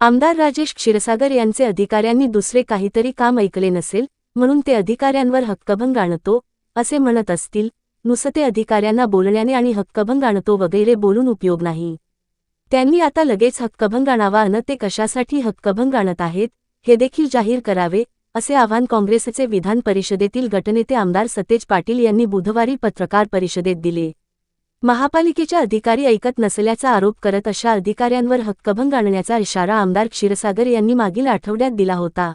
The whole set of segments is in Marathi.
आमदार राजेश क्षीरसागर यांचे अधिकाऱ्यांनी दुसरे काहीतरी काम ऐकले नसेल म्हणून ते अधिकाऱ्यांवर हक्कभंग आणतो असे म्हणत असतील नुसते अधिकाऱ्यांना बोलण्याने आणि हक्कभंग आणतो वगैरे बोलून उपयोग नाही. त्यांनी आता लगेच हक्कभंग आणावा अन ते कशासाठी हक्कभंग आणत आहेत हे देखील जाहीर करावे असे आवाहन काँग्रेसचे विधान परिषदेतील गटनेते आमदार सतेज पाटील यांनी बुधवारी पत्रकार परिषदेत दिले. महापालिकेच्या अधिकारी ऐकत नसल्याचा आरोप करत अशा अधिकाऱ्यांवर हक्कभंग आणण्याचा इशारा आमदार क्षीरसागर यांनी मागील आठवड्यात दिला होता.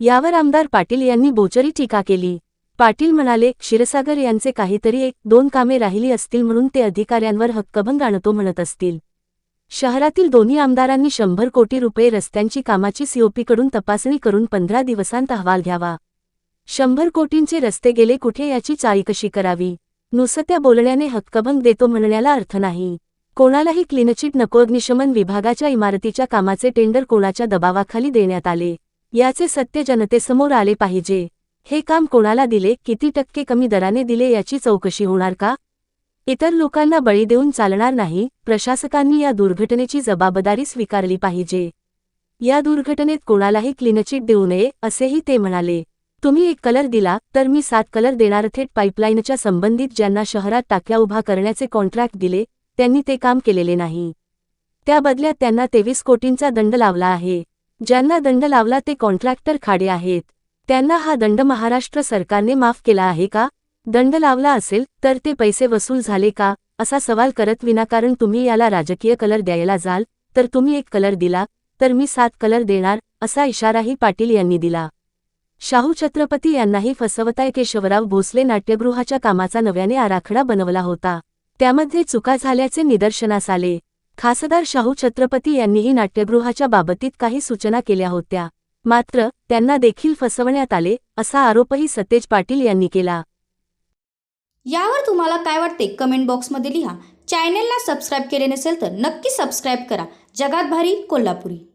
यावर आमदार पाटील यांनी बोचरी टीका केली. पाटील म्हणाले क्षीरसागर यांचे काहीतरी एक दोन कामे राहिली असतील म्हणून ते अधिकाऱ्यांवर हक्कभंग आणतो म्हणत असतील. शहरातील दोन्ही आमदारांनी शंभर कोटी रुपये रस्त्यांची कामाची सीओपीकडून तपासणी करून पंधरा दिवसांत अहवाल घ्यावा. शंभर कोटींचे रस्ते गेले कुठे याची चाळीकशी करावी? नुसत्या बोलण्याने हक्कभंग देतो म्हणण्याला अर्थ नाही. कोणालाही क्लीनचिट नको अग्निशमन विभागाच्या इमारतीच्या कामाचे टेंडर कोणाच्या दबावाखाली देण्यात आले? याचे सत्य जनतेसमोर आले पाहिजे. हे काम कोणाला दिले? किती टक्के कमी दराने दिले याची चौकशी होणार का? इतर लोकांना बळी देऊन चालणार नाही. प्रशासकांनी या दुर्घटनेची जबाबदारी स्वीकारली पाहिजे. या दुर्घटनेत कोणालाही क्लीनचिट देऊ नये असेही ते म्हणाले. तुम्ही एक कलर दिला तर मी सात कलर देणार थेट पाईपलाईनच्या संबंधित ज्यांना शहरात टाक्या उभा करण्याचे कॉन्ट्रॅक्ट दिले त्यांनी ते काम केलेले नाही. त्या बदल्यात त्यांना तेवीस कोटींचा दंड लावला आहे. ज्यांना दंड लावला ते कॉन्ट्रॅक्टर खाडे आहेत. त्यांना हा दंड महाराष्ट्र सरकारने माफ केला आहे का? दंड लावला असेल तर ते पैसे वसूल झाले का? असा सवाल करत विनाकारण तुम्ही याला राजकीय कलर द्यायला जाल तर तुम्ही एक कलर दिला तर मी सात कलर देणार असा इशाराही पाटील यांनी दिला. शाहू छत्रपती यांनाही फसवताय केशवराव भोसले नाट्यगृहाच्या कामाचा नव्याने आराखडा बनवला होता. त्यामध्ये चुका झाल्याचे निदर्शनास आले. खासदार शाहू छत्रपती यांनीही नाट्यगृहाच्या बाबतीत काही सूचना केल्या होत्या. मात्र त्यांना देखील फसवण्यात आले असा आरोपही सतेज पाटील यांनी केला. यावर तुम्हाला काय वाटते? कमेंट बॉक्समध्ये लिहा. चॅनेलला सबस्क्राईब केले नसेल तर नक्की सबस्क्राईब करा. जगात भारी कोल्हापुरी.